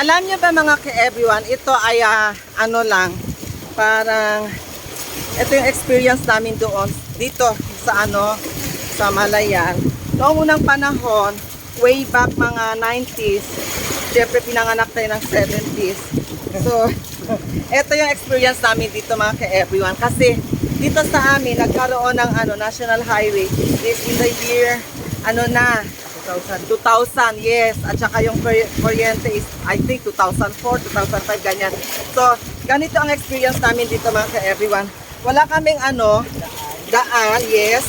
Alam niyo ba mga ka-everyone, ito ay ah, ano lang, parang ito yung experience namin doon dito sa ano sa Malayan. Noong unang panahon, way back mga 90s, syempre pinanganak tayo ng 70s. So, ito yung experience namin dito mga ka-everyone. Kasi dito sa amin, nagkaroon ng ano, National Highway. This in the year, ano na, 2000, 2000, yes. At saka yung kur- kuryente is, I think, 2004, 2005, ganyan. So, ganito ang experience namin dito mga ka-everyone. Wala kaming ano, daan, yes.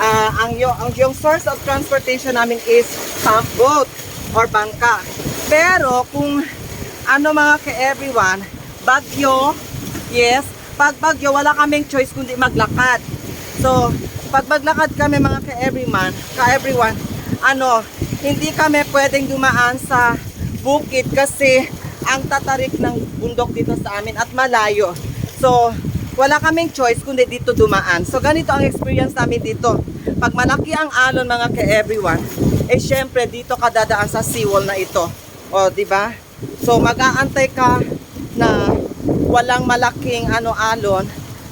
Ah, ang, yung, ang yung source of transportation namin is pump boat or bangka. Pero kung ano mga ka-everyone, bagyo, yes, pag bagyo, wala kaming choice kundi maglakad. So, pag maglakad kami mga ka-everyone, ka-everyone, ano, hindi kami pwedeng dumaan sa bukid kasi ang tatarik ng bundok dito sa amin at malayo. So, wala kaming choice kundi dito dumaan. So, ganito ang experience namin dito. Pag malaki ang alon mga ka-everyone, eh syempre dito ka dadaan sa seawall na ito. O, di ba? So, mag-aantay ka na walang malaking ano alon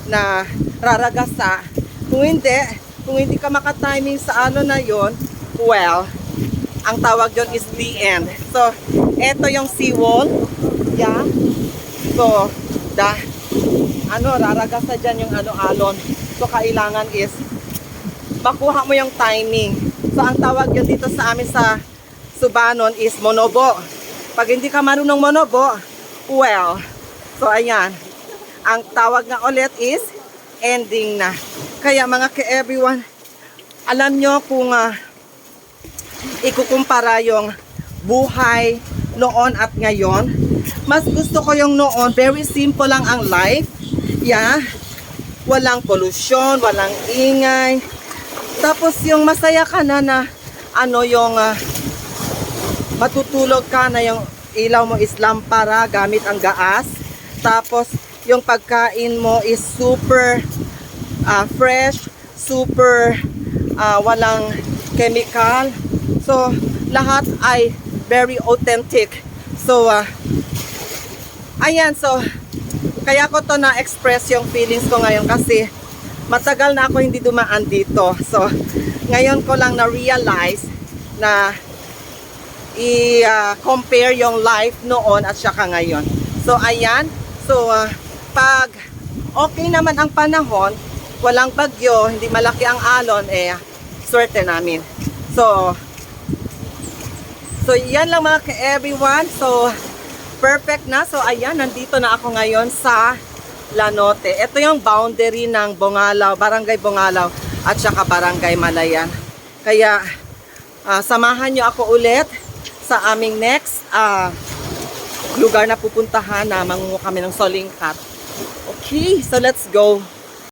na raragasa. Kung hindi, kung hindi ka makatiming sa alon na yon, well, ang tawag doon is end. So, eto yung seawall. Yeah. So, da, ano, raragasa dyan yung ano, alon. So, kailangan is makuha mo yung timing. So, ang tawag yun dito sa amin sa Subanon is monobo. Pag hindi ka marunong monobo, well, so ayan. Ang tawag nga ulit is ending na. Kaya mga ka-everyone, alam nyo kung ah, ikukumpara yung buhay noon at ngayon, mas gusto ko yung noon, very simple lang ang life. Yeah. Walang pollution, walang ingay. Tapos yung masaya ka na na ano yung ah, matutulog ka na yung ilaw mo is lampara gamit ang gaas. Tapos yung pagkain mo is super ah, fresh, super ah, walang chemical. So lahat ay very authentic. So ah, ayan so kaya ko to na-express yung feelings ko ngayon kasi matagal na ako hindi dumaan dito. So, ngayon ko lang na-realize na i-compare yung life noon at saka ngayon. So, ayan. So, ah, pag okay naman ang panahon, walang bagyo, hindi malaki ang alon, eh, swerte namin. So, so yan lang mga ka-everyone. So, perfect na. So, ayan, nandito na ako ngayon sa Lanote. Ito yung boundary ng Bongalaw, Barangay Bongalaw at saka Barangay Malayan. Kaya, ah, samahan nyo ako ulit sa aming next ah, lugar na pupuntahan na mangungo kami ng solingkat. Okay, so let's go.